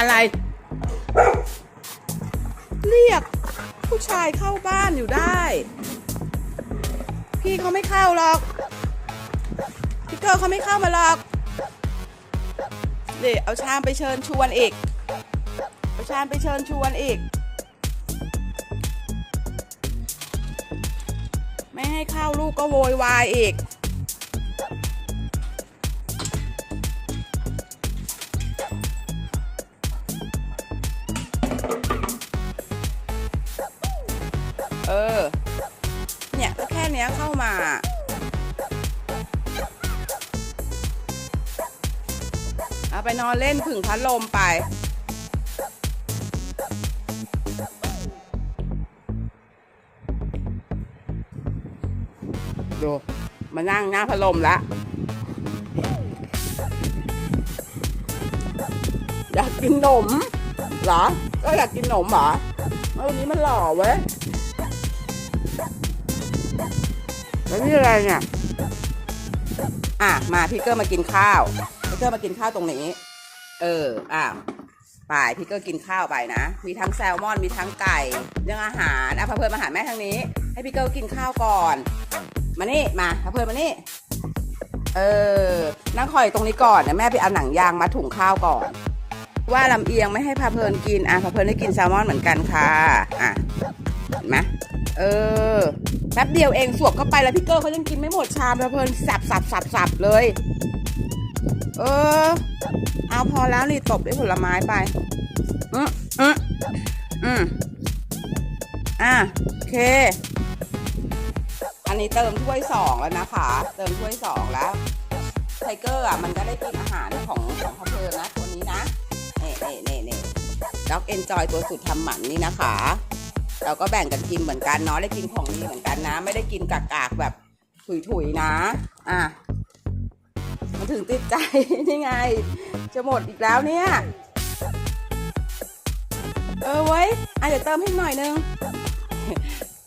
อะไร เรียกผู้ชายเข้าบ้านอยู่ได้ พี่เขาไม่เข้าหรอกพี่เกอร์เขาไม่เข้ามาหรอกเดี๋ยวเอาชามไปเชิญชวนอีกเอาชามไปเชิญชวนอีก ไม่ให้เข้าลูกก็โวยวายอีก เออ เนี่ยก็แค่เนี้ยเข้ามา เอาไปนอนเล่นผึ่งพัดลมไป ดูมานั่งหน้าพัดลมละอยากกินนมเหรอ ก็อยากกินนมเหรอวันนี้มันหล่อเว้ย แล้วนี่อะไรเนี่ย อะ มาพี่เกอร์มากินข้าว พี่เกอร์มากินข้าวตรงนี้ เออ อะไปพี่เกอร์กินข้าวไปนะ มีทั้งแซลมอน มีทั้งไก่ เรื่องอาหาร อะพะเพลินมาหาแม่ทางนี้ ให้พี่เกอร์กินข้าวก่อน มานี่ มาพะเพลินมานี่ เออ นั่งคอยตรงนี้ก่อนเดี๋ยวแม่ไปเอาหนังยางมาถุงข้าวก่อน ว่าลำเอียงไม่ให้พาเพลินกิน อะพาเพลินได้กินแซลมอนเหมือนกันค่ะ อะ เห็นไหม เออแป๊บเดียวเองสวบเข้าไปแล้วพี่เกอร์เขายังกินไม่หมดชามพาเพลินสับสับสับสับเลย เออ เอาพอแล้วนี่ตบด้วยผลไม้ไปอืมอืมอืมอะโอเค อันนี้เติมถ้วยสองแล้วนะคะ เติมถ้วยสองแล้วไทเกอร์อะมันก็ได้กินอาหารของของพาเพลินนะตัวนี้นะเน่เน่เน่เน่ด็อกเอนจอยตัวสุดทำหมันนี่นะคะ เราก็แบ่งกันกินเหมือนกันเนาะได้กินของดีเหมือนกันนะ ไม่ได้กินกากๆแบบถุยๆนะ อะมาถึงติดใจ นี่ไง จะหมดอีกแล้วเนี่ย เออไว้ยอะเดี๋ยวเติมให้หน่อยนึง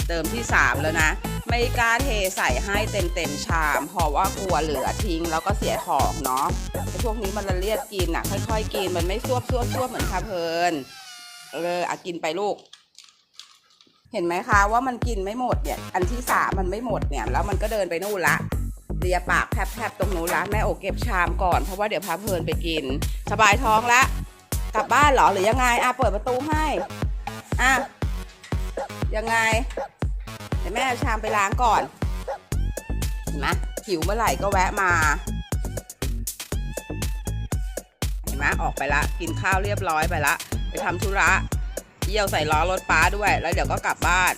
เติมที่สามแล้วนะ ไม่กล้าเทใส่ให้เต็มเต็มๆชาม เพราะว่ากลัวเหลือทิ้งแล้วก็เสียของเนาะไอ้พวกนี้มันละเลียดกินอะ ค่อยๆกิน มันไม่ซวบซวบซวบเหมือนคาเพลินเอออะกินไปลูก เห็นไหมคะว่ามันกินไม่หมดเนี่ย อันที่สามมันไม่หมดเนี่ย แล้วมันก็เดินไปนู่นละเลียปากแทบๆตรงนู้นละแม่โอเก็บชามก่อนเพราะว่าเดี๋ยวพาเพลินไปกิน สบายท้องละกลับบ้านหรอหรือยังไงอะเปิดประตูให้อะยังไงเดี๋ยวแม่เอาชามไปล้างก่อนเห็นไหมหิวเมื่อไหร่ก็แวะมาเห็นไหมออกไปละ กินข้าวเรียบร้อยไปละ ไปทำธุระ เยี่ยวใส่ล้อรถป้าด้วย แล้วเดี๋ยวก็กลับบ้าน